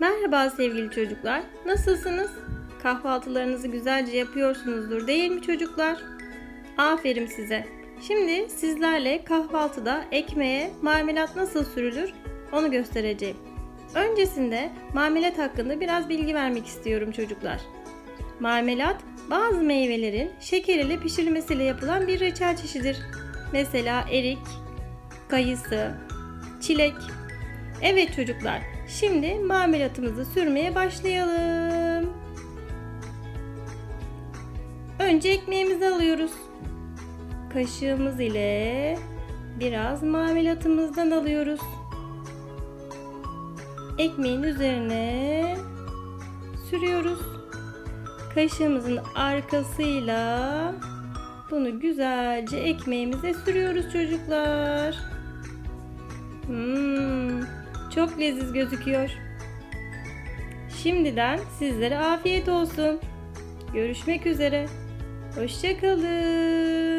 Merhaba sevgili çocuklar. Nasılsınız? Kahvaltılarınızı güzelce yapıyorsunuzdur değil mi çocuklar? Aferin size. Şimdi sizlerle kahvaltıda ekmeğe marmelat nasıl sürülür onu göstereceğim. Öncesinde marmelat hakkında biraz bilgi vermek istiyorum çocuklar. Marmelat bazı meyvelerin şeker ile pişirilmesiyle yapılan bir reçel çeşididir. Mesela erik, kayısı, çilek. Evet çocuklar, şimdi marmelatımızı sürmeye başlayalım. Önce ekmeğimizi alıyoruz. Kaşığımız ile biraz marmelatımızdan alıyoruz. Ekmeğin üzerine sürüyoruz. Kaşığımızın arkasıyla bunu güzelce ekmeğimize sürüyoruz çocuklar. Hmm, çok leziz gözüküyor. Şimdiden sizlere afiyet olsun. Görüşmek üzere. Hoşçakalın.